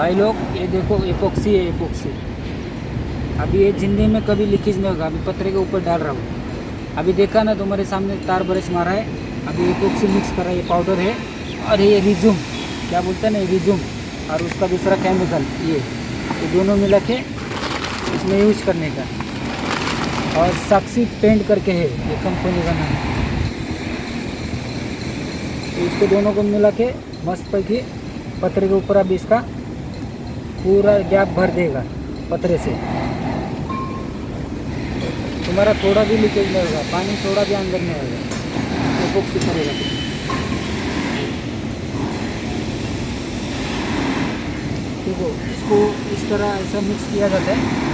भाई लोग, ये देखो एपोक्सी है एपोक्सी अभी ये ज़िंदगी में कभी लीकेज नहीं होगा, अभी पत्रे के ऊपर डाल रहा हूँ। अभी देखा ना, तुम्हारे सामने तार ब्रश मारा है। अभी एपोक्सी मिक्स करा, ये पाउडर है। और ये रिज्यूम क्या बोलते हैं ना रिज्यूम और उसका दूसरा केमिकल ये। ये दोनों मिला के इसमें यूज़ करने का। और साक्षी पेंट करके है, ये कंपनी का नाम। तो इसको दोनों को मिला के मस्त पैकी पत्रे के ऊपर अभी इसका पूरा गैप भर देगा पतरे से। तुम्हारा थोड़ा भी लीकेज नहीं होगा, पानी थोड़ा भी अंदर नहीं होगा। एपोक्सी करेगा तो। देखो, इसको इस तरह ऐसा मिक्स किया जाता है।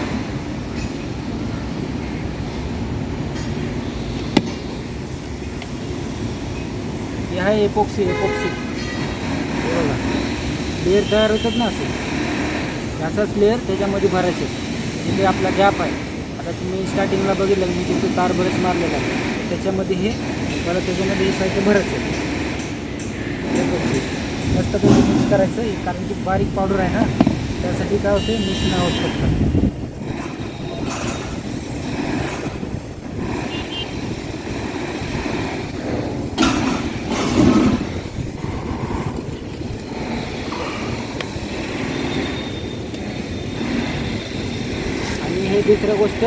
यह है एपोक्सी एपोक्सी लेअर तयार होतात ना असे असाच लेअर त्याच्यामध्ये भरायचे. तिथे आपला गॅप आहे. आता तुम्ही स्टार्टिंगला बघितलं म्हणजे मी तिथे तार बरेच मारलेला आहे त्याच्यामध्ये हे परत त्याच्यामध्ये हे साहित्य भरायचं. मस्त मस्तपैकी मिक्स करायचं. कारण की बारीक पावडर आहे ना त्यासाठी काय होते मिक्स नाही होत पटकन आणि हे दुसरं गोष्ट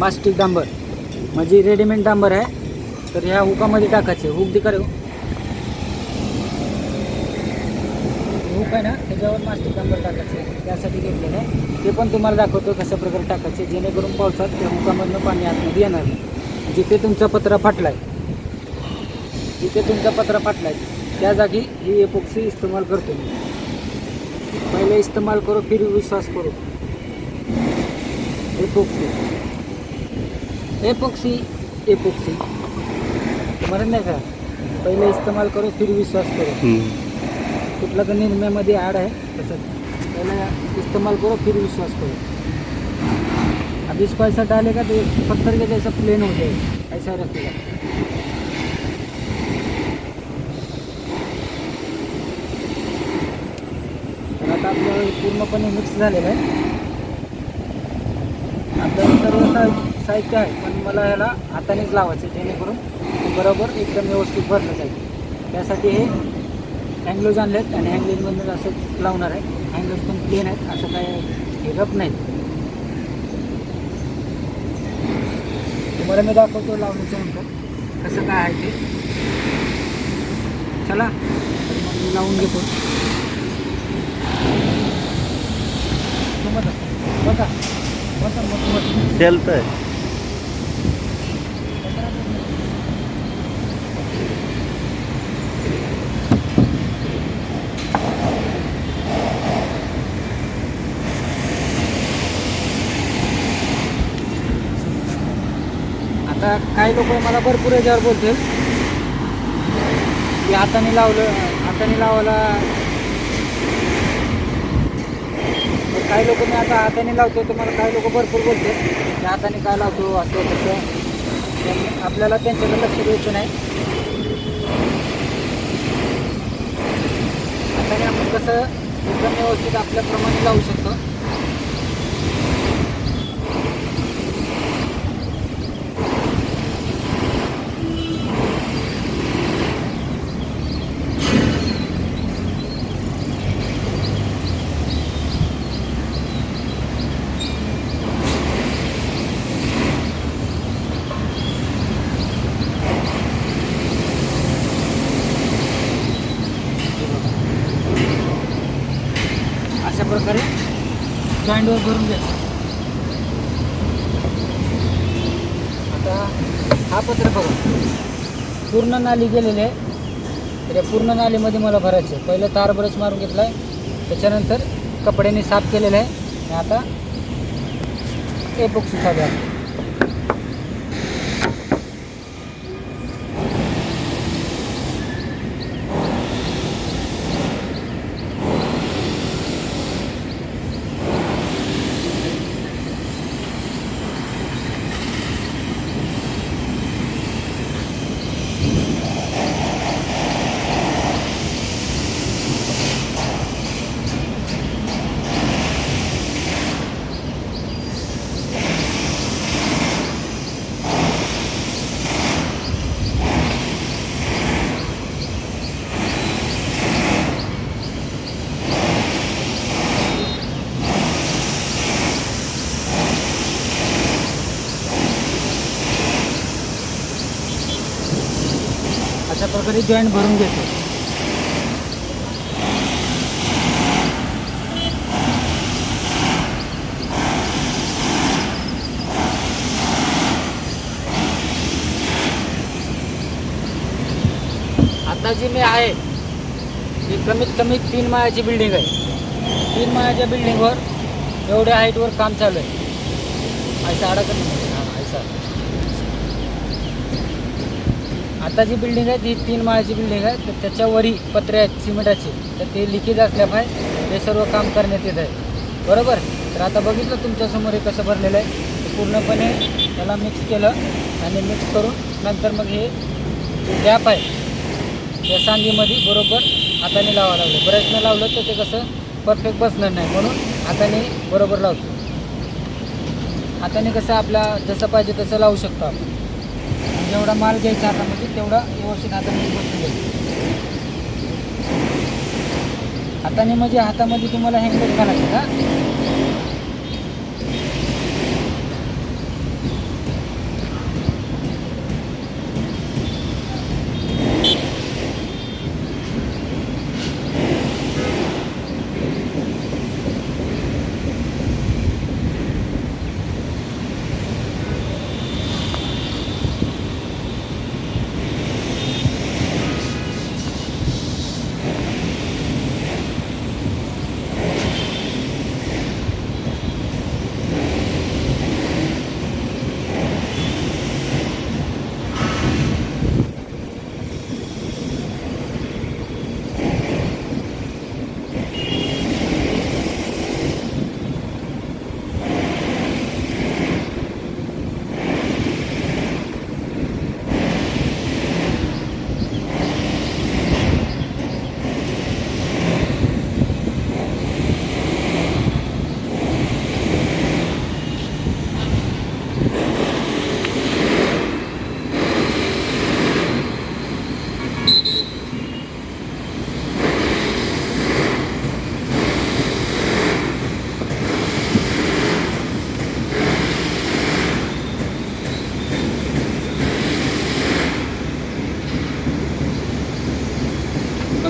मास्टिक डांबर. म्हणजे रेडीमेड डांबर आहे. तर ह्या हुकामध्ये टाकायचे. हुक दिकर हुक आहे ना त्याच्यावर प्लास्टिक डांबर टाकायचे. त्यासाठी घेतलेलं आहे. ते पण तुम्हाला दाखवतो कशा प्रकारे टाकायचे. जेणेकरून पावसात त्या हुकामधनं पाणी आतमध्ये येणार नाही. जिथे तुमचा पत्रा फाटला आहे जिथे तुमचा पत्रा फाटला आहे त्या जागी ही एपोक्सी इस्तेमाल करतो मी. पहिले इस्तेमाल करो फिर विश्वास करो. एपोक्सी एपोक्सी एपोक्सी तुम्हाला नाही का पहिले इस्तेमाल करो फिर विश्वास करो. कुठला तर निर्णयामध्ये ॲड आहे तसंच. पहले इस्तेमाल करो फिर विश्वास करो. अब इसको ऐसा डालेगा तो पत्थर के जैसा प्लेन हो जाएगा ऐसा रखेगा तर आता आपलं पूर्णपणे मिक्स झालेलं आहे. तर सर्व साहित्य आहे पण मला याला हातानेच लावायचं आहे, जेणेकरून ते बरोबर एकदम व्यवस्थित भरलं जाईल. त्यासाठी हे हँगलोज आहेत आणि हँगलोजमधून असं लावणार आहे. हँगलोज पण प्लेन आहेत असं काय हे रफ नाही. तुम्हाला मी दाखवतो लावण्याचं नंतर कसं काय आहे ते. चला मी लावून घेतो. बघा बघा. बघा मग चलतंय आता काही लोक मला भरपूर याच्यावर बोलतील. की हाताने लावलं हाताने लावायला तर काही लोक मी आता हाताने लावतो तुम्हाला काही लोक भरपूर बोलते की हाताने काय लावतो असं तसं. आपल्याला त्यांच्याकडे लक्ष द्यायचं नाही. हाताने आपण कसं एकदम व्यवस्थित आपल्याप्रमाणे लावू शकतो अशा प्रकारे जॉईंटवर भरून घ्यायचं आता हा पत्र बघा. पूर्ण नाली गेलेली आहे. तर या पूर्ण नालीमध्ये मला भरायचं आहे. पहिलं तार ब्रश मारून घेतला आहे त्याच्यानंतर कपड्याने साफ केलेलं आहे. आणि आता एपोक्सी आहे. अशा प्रकारे जॉईंट भरून घेतो. आता जी मी आहे ही कमीत कमी तीन माळ्याची बिल्डिंग आहे. तीन माळ्याच्या बिल्डिंगवर एवढ्या हाईटवर काम चालू आहे. अशा अडकत नाही हां ऐसा आता जी बिल्डिंग आहे ती तीन माळ्याची बिल्डिंग आहे तर त्याच्यावरी पत्रे आहेत सिमेंटाचे. तर ते लिकेज असल्यामुळे हे सर्व काम करण्यात येत आहे. बरोबर? तर आता बघितलं तुमच्यासमोर हे कसं भरलेलं आहे. पूर्णपणे त्याला मिक्स केलं आणि मिक्स करून नंतर मग हे गॅप आहे. या सांगीमध्ये बरोबर हाताने लावा लागलं. प्रयत्न लावलं तर ते कसं परफेक्ट बसणार नाही. म्हणून हाताने बरोबर लावतो. हाताने कसं आपला जसं पाहिजे तसं लावू शकतो आपण. जेवढा माल घ्यायचा हातामध्ये म्हणजे तेवढा व्यवस्थित हातामध्ये बसून घ्यायचं हाताने म्हणजे हातामध्ये तुम्हाला हँगर घालायचं का?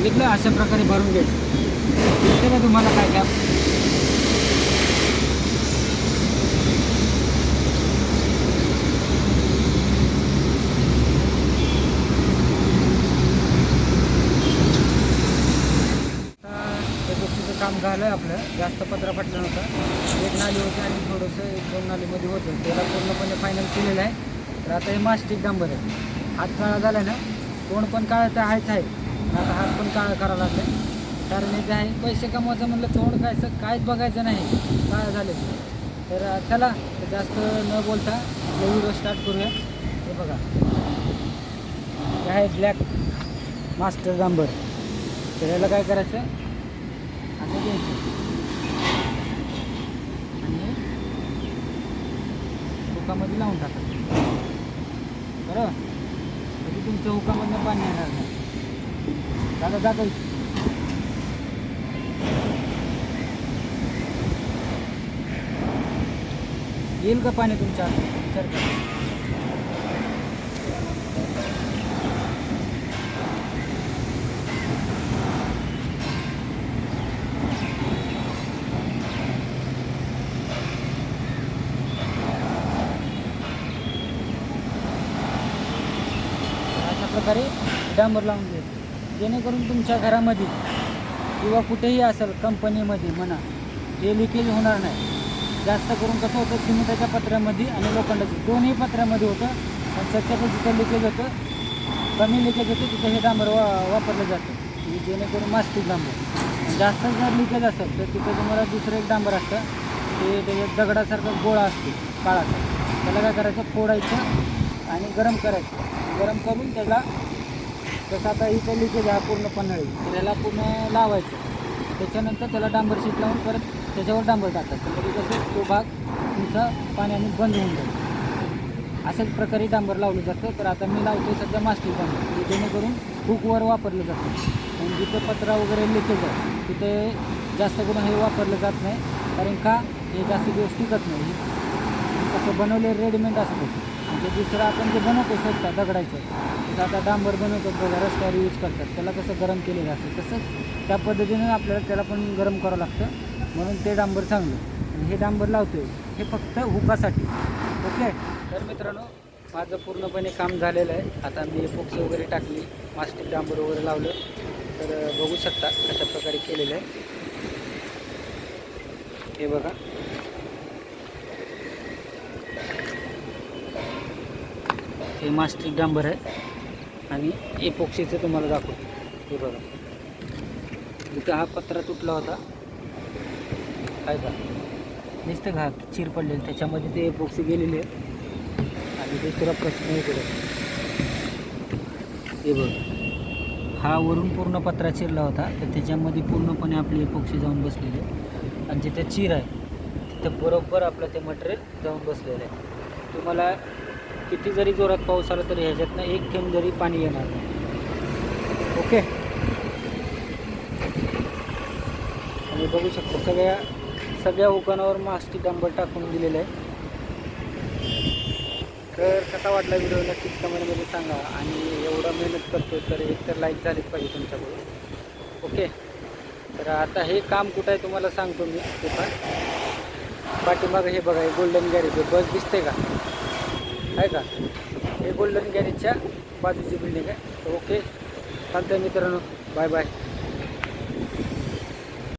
बघितलं अशा प्रकारे भरून घ्यायचं. दिसते ना तुम्हाला काय काय त्या गोष्टीचं काम झालं आहे आपलं. जास्त पत्रा पटलं नव्हतं. एक नाली होती आणि थोडंसं एक दोन नालीमध्ये होतं. त्याला पूर्णपणे फायनल केलेलं आहे. तर आता हे मास्टिक डांबर आहे. हात काळा झाला ना? कोण पण काळं तर आहेच आहे. आता हात पण काळा करावं लागले कारण हे जे आहे पैसे कमवायचं म्हणलं तोंड कायचं काहीच बघायचं नाही. काय झाले तर चला जास्त न बोलता आपलं व्हिडिओ स्टार्ट करूया. हे बघा. हे आहे ब्लॅक मास्टर डांबर तर याला काय करायचं? असं घ्यायचं. आणि हुकामध्ये लावून टाकायचं. बरं? म्हणजे तुमच्या हुकामधनं पाणी येणार नाही. दादा दाखव येईल का तुमच्या विचार करा अशा प्रकारे डांबर लावून जेणेकरून तुमच्या घरामध्ये किंवा कुठेही असेल कंपनीमध्ये म्हणा हे लिकेज होणार नाही. जास्त करून कसं होतं सिमेंटाच्या पत्र्यामध्ये आणि लोखंडाच्या दोन्ही पत्र्यामध्ये होतं पण शक्यतो जिथं लिकेज होतं कमी लिकेज होतं तिथं हे डांबर वा वापरलं जातं. म्हणजे जेणेकरून मास्टिक डांबर जास्त जर लिकेज असेल तर तिथं तुम्हाला दुसरं एक डांबर असतं. ते त्याच्यात दगडासारखं गोळा असतो काळाचा त्याला काय करायचं फोडायचं आणि गरम करायचं. गरम करून त्याला तसं आता इथं लिकेज हा पूर्ण पन्हाळी. तर याला पूर्ण लावायचं. त्याच्यानंतर त्याला डांबर शीट लावून परत त्याच्यावर डांबर टाकायचं. म्हणजे कसं तो भाग तुमचा पाण्याने बंद होऊन जाईल. अशाच प्रकारे डांबर लावलं जातं. तर आता मी लावतो सध्या मास्टिक डांबर जेणेकरून हुकवर वापरलं जातं. आणि जिथं पत्रा वगैरे लिकेज आहे तिथे जास्त करून हे वापरलं जात नाही. कारण का हे जास्त दिवस टिकत नाही. कसं बनवले रेडीमेड असतं. म्हणजे ते दुसरं आपण जे बनवतो स्वतः दगडायचं जसं आता डांबर बनवतो बघा रस्त्यावर यूज करतात त्याला कसं गरम केलेलं असतं तसंच त्या पद्धतीनं आपल्याला त्याला पण गरम करावं लागतं म्हणून ते डांबर चांगलं. आणि हे डांबर लावतोय हे फक्त हुकासाठी ओके? तर मित्रांनो माझं पूर्णपणे काम झालेलं आहे. आता मी एपोक्सी वगैरे टाकली मास्टिक डांबर वगैरे लावलं. तर बघू शकता अशा प्रकारे केलेलं आहे. हे बघा. हे मास्टिक डांबर आहे. आणि एपोक्सीचं तुम्हाला दाखवतो. हे बघा. इथं हा पत्रा तुटला होता. काय का नुसतं घा चिर पडलेलं. त्याच्यामध्ये ते एपोक्सी गेलेली आहे आणि दुसरा प्रश्न इकडे. हे बघा. हा वरून पूर्ण पत्रा चिरला होता. तर त्याच्यामध्ये पूर्णपणे आपली एपोक्सी जाऊन बसलेली आहे. आणि जिथे चीर आहे तिथं बरोबर आपलं ते मटेरियल जाऊन बसलेलं आहे. तुम्हाला किती जरी जोरात पाऊस आला तरी ह्याच्यातनं एक थेंब जरी पाणी येणार नाही. ओके आणि बघू शकतो सगळ्या सगळ्या उकानावर मास्टिक डांबर टाकून दिलेलं आहे. तर कसा वाटला व्हिडिओ नक्कीच कमेंटमध्ये सांगा. आणि एवढा मेहनत करतो तर एक तर लाईक झालीच पाहिजे तुमच्याकडून. ओके तर आता हे काम कुठं आहे तुम्हाला सांगतो मी. ते पण पाठीमागं हे बघा हे गोल्डन गॅरेज बस दिसते का? आहे का? हे गोल्डन गॅरेजच्या बाजूची बिल्डिंग आहे. ओके चालतंय मित्रांनो. Bye bye